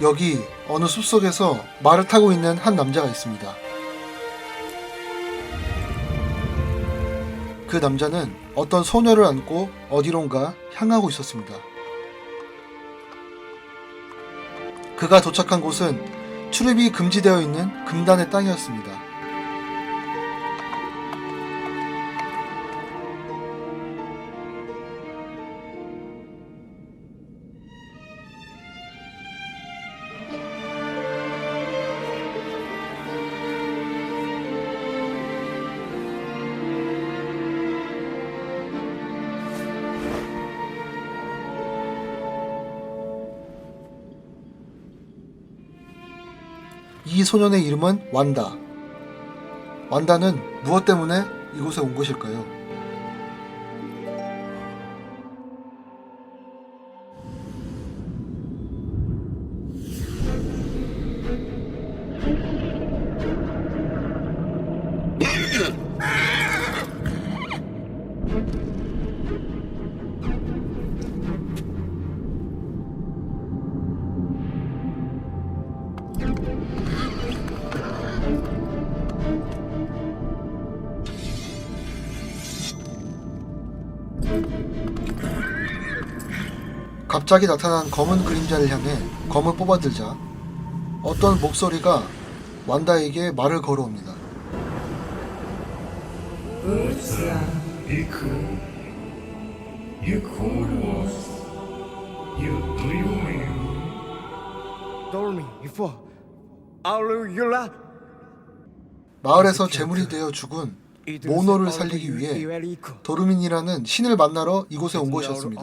여기 어느 숲속에서 말을 타고 있는 한 남자가 있습니다. 그 남자는 어떤 소녀를 안고 어디론가 향하고 있었습니다. 그가 도착한 곳은 출입이 금지되어 있는 금단의 땅이었습니다. 이 소년의 이름은 완다. 완다는 무엇 때문에 이곳에 온 것일까요? 갑자기 나타난 검은 그림자를 향해 검을 뽑아들자 어떤 목소리가 완다에게 말을 걸어옵니다. 마을에서 제물이 되어 죽은 모노를 살리기 위해 도르민이라는 신을 만나러 이곳에 온 것이었습니다.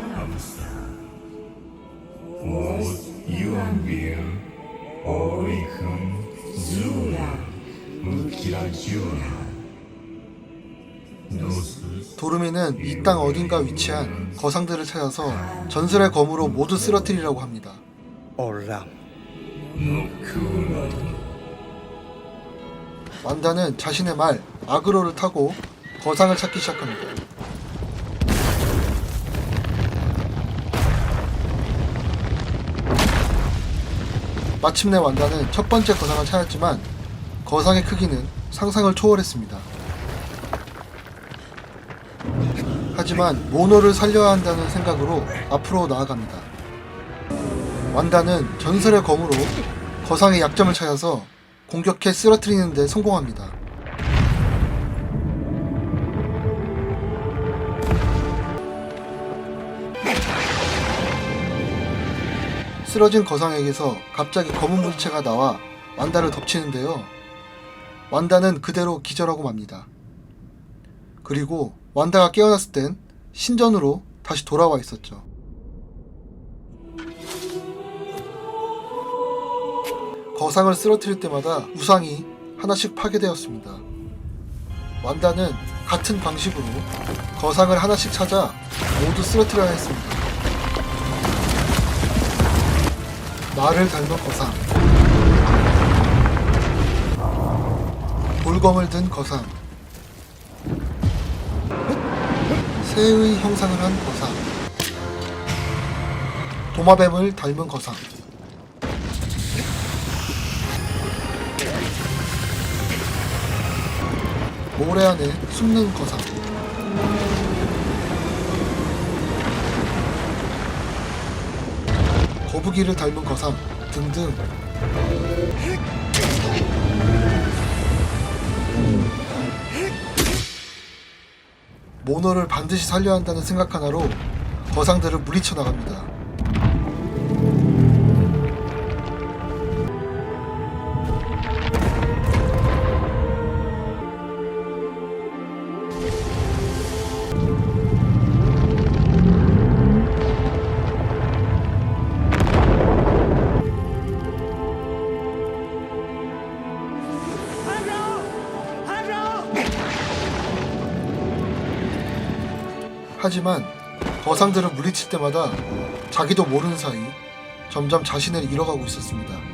도르민은 이땅 어딘가 위치한 거상들을 찾아서 전설의 검으로 모두 쓰러뜨리라고 합니다. 완다는 자신의 말 아그로를 타고 거상을 찾기 시작합니다. 마침내 완다는 첫 번째 거상을 찾았지만 거상의 크기는 상상을 초월했습니다. 하지만 모노를 살려야 한다는 생각으로 앞으로 나아갑니다. 완다는 전설의 검으로 거상의 약점을 찾아서 공격해 쓰러뜨리는 데 성공합니다. 쓰러진 거상에게서 갑자기 검은 물체가 나와 완다를 덮치는데요. 완다는 그대로 기절하고 맙니다. 그리고 완다가 깨어났을 땐 신전으로 다시 돌아와 있었죠. 거상을 쓰러뜨릴 때마다 우상이 하나씩 파괴되었습니다. 완다는 같은 방식으로 거상을 하나씩 찾아 모두 쓰러뜨려야 했습니다. 말을 닮은 거상 돌검을 든 거상. 새의 형상을 한 거상. 도마뱀을 닮은 거상. 모래 안에 숨는 거상. 거북이를 닮은 거상 등등 모노를 반드시 살려야 한다는 생각 하나로 거상들을 물리쳐 나갑니다. 하지만 거상들을 물리칠 때마다 자기도 모르는 사이 점점 자신을 잃어가고 있었습니다.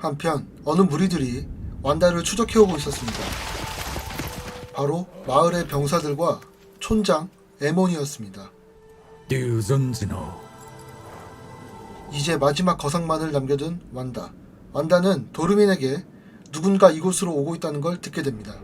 한편 어느 무리들이 완다를 추적해오고 있었습니다. 바로 마을의 병사들과 촌장 에몬이었습니다. 류전진호 이제 마지막 거상만을 남겨둔 완다. 완다는 도르민에게 누군가 이곳으로 오고 있다는 걸 듣게 됩니다.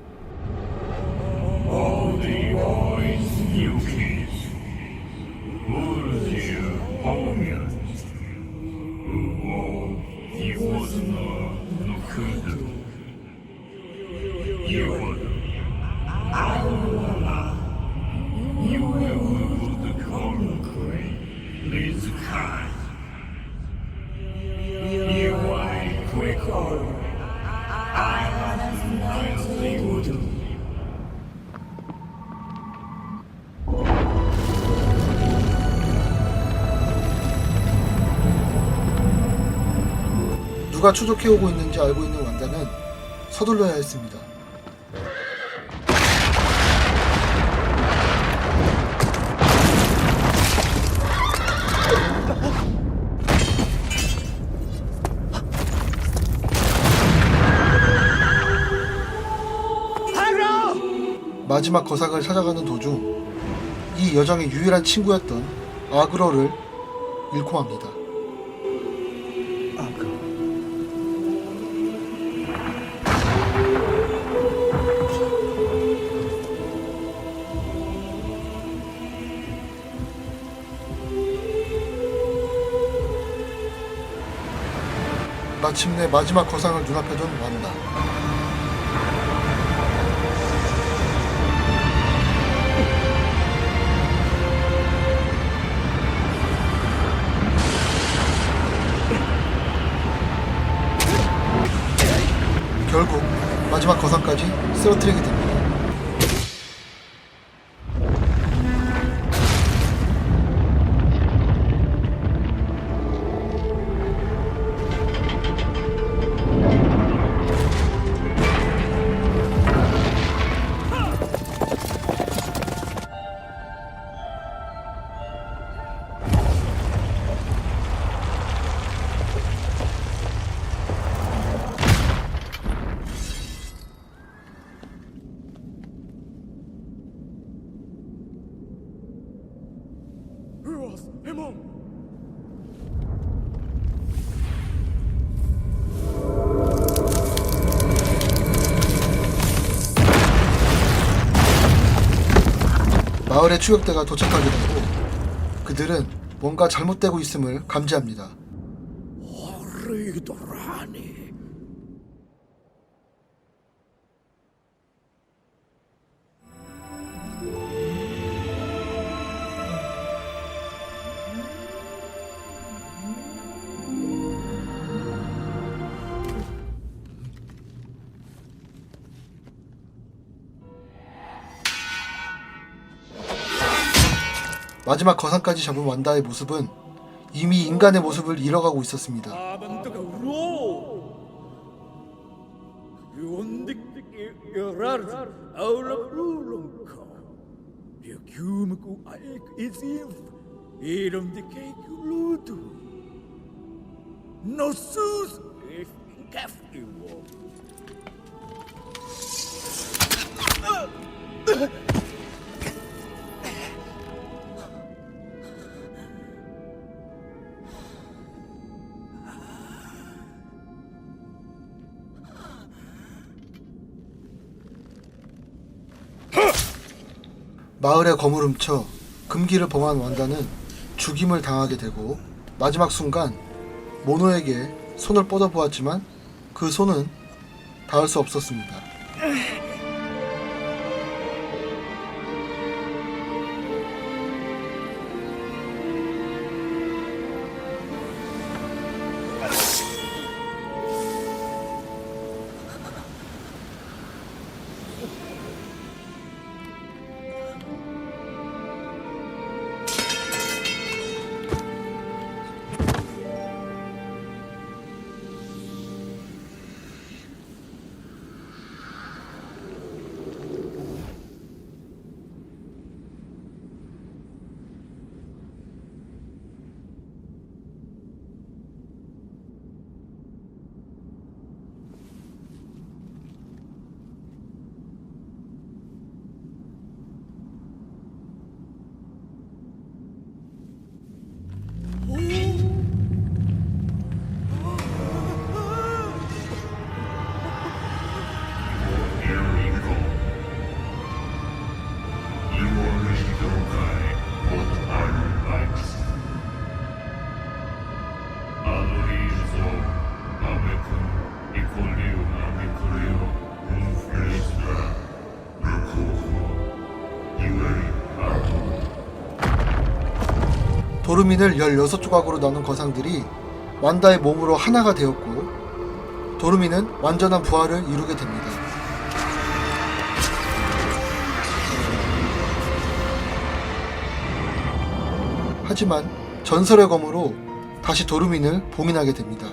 누가 추적해오고 있는지 알고 있는 완다는 서둘러야 했습니다. 마지막 거상을 찾아가는 도중 이 여정의 유일한 친구였던 아그러를 잃고 맙니다. 아그. 마침내 마지막 거상을 눈앞에 둔 완다. 마지막 거상까지 쓰러뜨리게 됩니다. 해몽. 마을의 추격대가 도착하게 되고 그들은 뭔가 잘못되고 있음을 감지합니다. 리도라니. 마지막 거상까지 잡은 완다의 모습은 이미 인간의 모습을 잃어가고 있었습니다. 마을의 검을 훔쳐 금기를 범한 완다는 죽임을 당하게 되고 마지막 순간 모노에게 손을 뻗어보았지만 그 손은 닿을 수 없었습니다. 도르민을 16조각으로 나눈 거상들이 완다의 몸으로 하나가 되었고 도르민은 완전한 부활을 이루게 됩니다. 하지만 전설의 검으로 다시 도르민을 봉인하게 됩니다.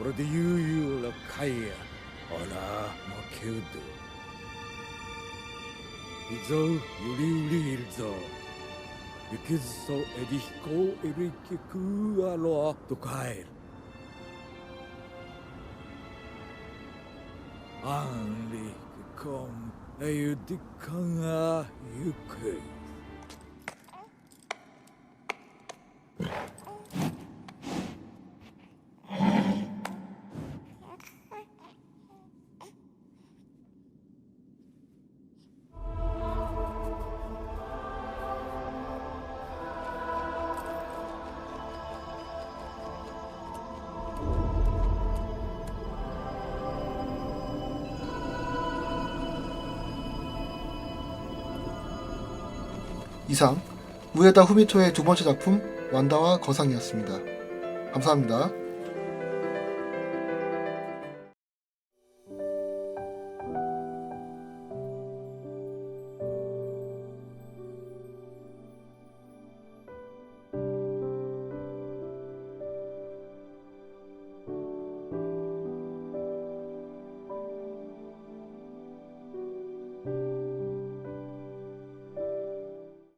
오로데 유유라 카이야 어라 마케우드 이zo 유리우리 일zo 유키소 에디히코 에리키 쿠알로아 도카일 안리 그컴 에유디캉아 유케 이상 우에다 후미토의 두 번째 작품 완다와 거상이었습니다. 감사합니다.